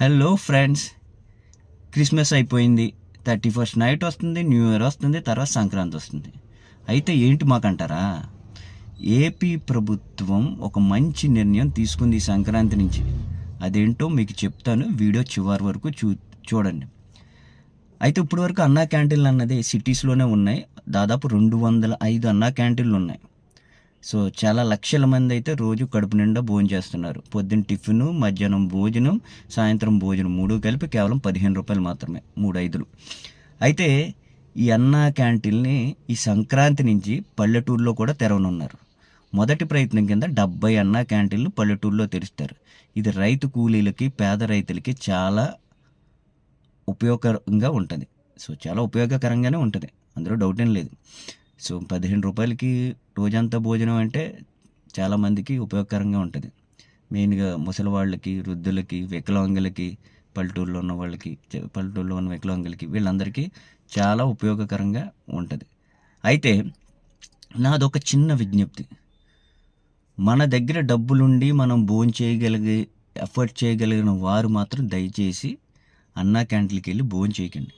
Hello friends Christmas అయిపోయింది. Thirty first night వస్తుంది new year వస్తుంది తర్వాత సంక్రాంతి వస్తుంది. అయితే ఏంటి మాకంటారా? ఏపీ ప్రభుత్వం ఒక మంచి నిర్ణయం తీసుకుంది ఈ సంక్రాంతి నుంచి. అదేంటో మీకు చెప్తాను. వీడియో చివరి వరకు చూ చూడండి. అయితే ఇప్పటివరకు అన్నా క్యాంటీన్లు అన్నది సిటీస్లోనే ఉన్నాయి. దాదాపు రెండు వందల ఐదు అన్నా క్యాంటీన్లు ఉన్నాయి. సో చాలా లక్షల మంది అయితే రోజు కడుపు నిండా భోజనం చేస్తున్నారు. పొద్దున్న టిఫిన్ మధ్యాహ్నం భోజనం సాయంత్రం భోజనం మూడు కలిపి కేవలం పదిహేను రూపాయలు మాత్రమే మూడు ఐదులు. అయితే ఈ అన్నా క్యాంటీన్ని ఈ సంక్రాంతి నుంచి పల్లెటూరులో కూడా తెరవనున్నారు. మొదటి ప్రయత్నం కింద డెబ్బై అన్నా క్యాంటీన్లు పల్లెటూరులో తెరుస్తారు. ఇది రైతు కూలీలకి పేద రైతులకి చాలా ఉపయోగకరంగా ఉంటుంది. సో చాలా ఉపయోగకరంగానే ఉంటుంది. అందులో డౌట్ ఏం లేదు. సో పదిహేను రూపాయలకి రోజంతా భోజనం అంటే చాలామందికి ఉపయోగకరంగా ఉంటుంది. మెయిన్గా ముసలి వాళ్ళకి వృద్ధులకి వికలాంగులకి పల్లెటూరులో ఉన్న వాళ్ళకి పల్లెటూరులో ఉన్న వికలాంగులకి వీళ్ళందరికీ చాలా ఉపయోగకరంగా ఉంటుంది. అయితే నాదొక చిన్న విజ్ఞప్తి. మన దగ్గర డబ్బులుండి మనం భోజనం చేయగలిగే ఎఫర్ట్ చేయగలిగిన వారు మాత్రం దయచేసి అన్నా క్యాంటీన్కి వెళ్ళి భోజనం చేయకండి.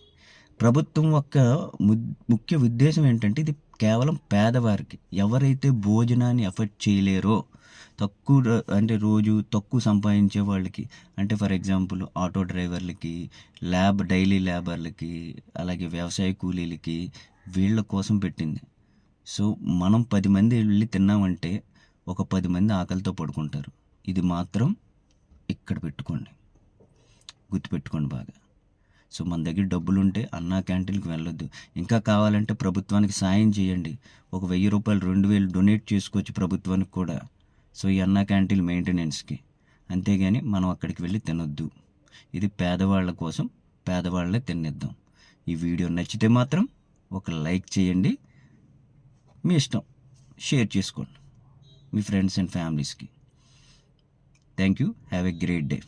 ప్రభుత్వం యొక్క ము- ముఖ్య ఉద్దేశం ఏంటంటే ఇది కేవలం పేదవారికి ఎవరైతే భోజనాన్ని ఎఫర్ట్ చేయలేరో తక్కువ అంటే రోజు తక్కువ సంపాదించే వాళ్ళకి అంటే ఫర్ ఎగ్జాంపుల్ ఆటో డ్రైవర్లకి ల్యాబ్ డైలీ లేబర్లకి అలాగే వ్యవసాయ కూలీలకి వీళ్ళ కోసం పెట్టింది. సో మనం పది మంది వెళ్ళి తిన్నామంటే ఒక పది మంది ఆకలితో పడుకుంటారు. ఇది మాత్రం ఇక్కడ పెట్టుకోండి. గుర్తుపెట్టుకోండి బాగా. సో మన దగ్గర డబ్బులు ఉంటే అన్నా క్యాంటీన్కి వెళ్ళొద్దు. ఇంకా కావాలంటే ప్రభుత్వానికి సాయం చేయండి. ఒక వెయ్యి రూపాయలు రెండు వేలు డొనేట్ చేసుకోవచ్చు ప్రభుత్వానికి కూడా. సో ఈ అన్నా క్యాంటీన్ మెయింటెనెన్స్కి. అంతేగాని మనం అక్కడికి వెళ్ళి తినొద్దు. ఇది పేదవాళ్ళ కోసం పేదవాళ్ళే తినేద్దాం. ఈ వీడియో నచ్చితే మాత్రం ఒక లైక్ చేయండి. మీ ఇష్టం. షేర్ చేసుకోండి. మీ ఫ్రెండ్స్ అండ్ ఫ్యామిలీస్కి. Thank you have a great day.